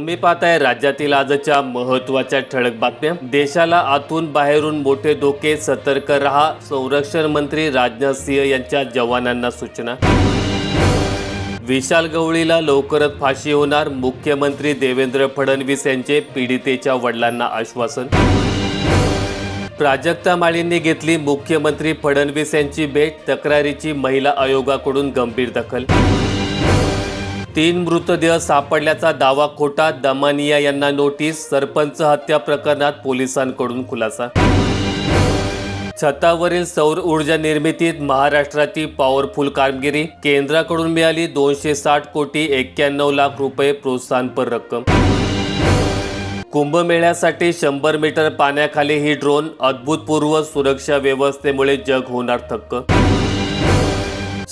तुम्ही पाहताय राज्यातील आजच्या महत्त्वाच्या ठळक बातम्या. देशाला आतून बाहेरून मोठे धोके सतर्क रहा संरक्षण मंत्री राजनाथ सिंह यांच्या जवानांना सूचना. विशाल गवळीला लवकरच फाशी होणार मुख्यमंत्री देवेंद्र फडणवीस यांचे पीडितेच्या वडिलांना आश्वासन. प्राजक्ता माळींनी घेतली मुख्यमंत्री फडणवीस यांची भेट तक्रारीची महिला आयोगाकडून गंभीर दखल. तीन मृतदेह सापडल्याचा दावा खोटा दमानिया यांना नोटीस सरपंच हत्या प्रकरणात पोलिसांकडून खुलासा. छतावरील सौर ऊर्जा निर्मितीत महाराष्ट्राची पॉवरफुल कामगिरी. केंद्राकडून मिळाली दोनशे साठ कोटी एक्क्याण्णव लाख रुपये प्रोत्साहनपर रक्कम. कुंभमेळ्यासाठी शंभर मीटर पाण्याखाली ही ड्रोन अद्भुतपूर्व सुरक्षा व्यवस्थेमुळे जग होणार थक्क.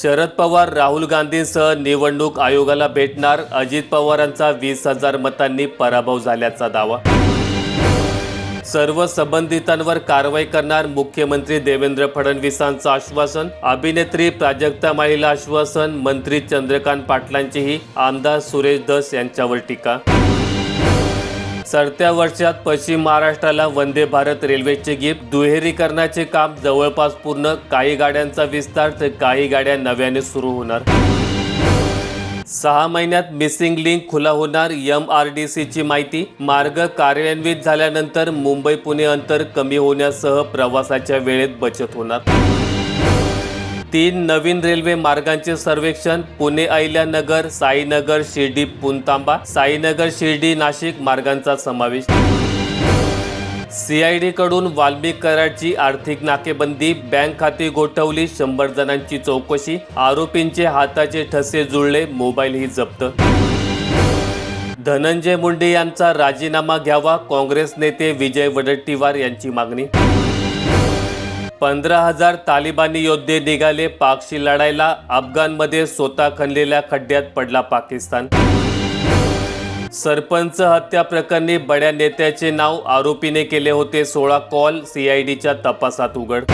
शरद पवार राहुल गांधींसह निवडणूक आयोगाला भेटणार. अजित पवारांचा वीस हजार मतांनी पराभव झाल्याचा दावा. सर्व संबंधितांवर कारवाई करणार मुख्यमंत्री देवेंद्र फडणवीसांचं आश्वासन. अभिनेत्री प्राजक्ता माळीला आश्वासन. मंत्री चंद्रकांत पाटलांचीही आमदार सुरेश धस यांच्यावर टीका. सरत्या वर्षात पश्चिम महाराष्ट्राला वंदे भारत रेल्वेचे गिफ्ट दुहेरीकरणाचे काम जवळपास पूर्ण काही गाड्यांचा विस्तार तर काही गाड्या नव्याने सुरू होणार. सहा महिन्यात मिसिंग लिंक खुला होणार एम आर डी सीची माहिती. मार्ग कार्यान्वित झाल्यानंतर मुंबई पुणे अंतर कमी होण्यासह प्रवासाच्या वेळेत बचत होणार. तीन नवीन रेल्वे मार्गांचे सर्वेक्षण पुणे अहिल्यानगर साईनगर शिर्डी पुनतांबा साईनगर शिर्डी नाशिक मार्गांचा समावेश. सीआयडी कडून वाल्मिक कराडची आर्थिक नाकेबंदी बँक खाती गोठवली शंभर जणांची चौकशी आरोपींचे हाताचे ठसे जुळले मोबाईलही जप्त. धनंजय मुंडे यांचा राजीनामा घ्यावा काँग्रेस नेते विजय वडट्टीवार यांची मागणी. पंधरा हजार तालिबानी योद्धे निघाले पाकशी लढायला. अफगाणमध्ये स्वतः खणलेल्या खड्ड्यात पडला पाकिस्तान. सरपंच हत्या प्रकरणी बड्या नेत्याचे नाव आरोपीने केले होते. सोळा कॉल सीआयडीच्या तपासात उघड.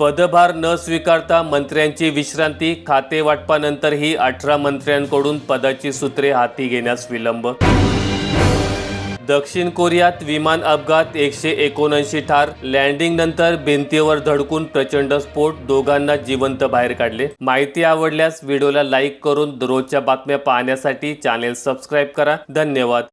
पदभार न स्वीकारता मंत्र्यांची विश्रांती. खाते वाटपानंतरही अठरा मंत्र्यांकडून पदाची सूत्रे हाती घेण्यास विलंब. दक्षिण कोरियात विमान अपघात एकशे एकोणऐंशी ठार. लँडिंग नंतर भिंतीवर धडकून प्रचंड स्फोट. दोघांना जिवंत बाहेर काढले. माहिती आवडल्यास व्हिडिओला लाईक करून रोजच्या बातम्या पाहण्यासाठी चॅनेल सबस्क्राईब करा. धन्यवाद.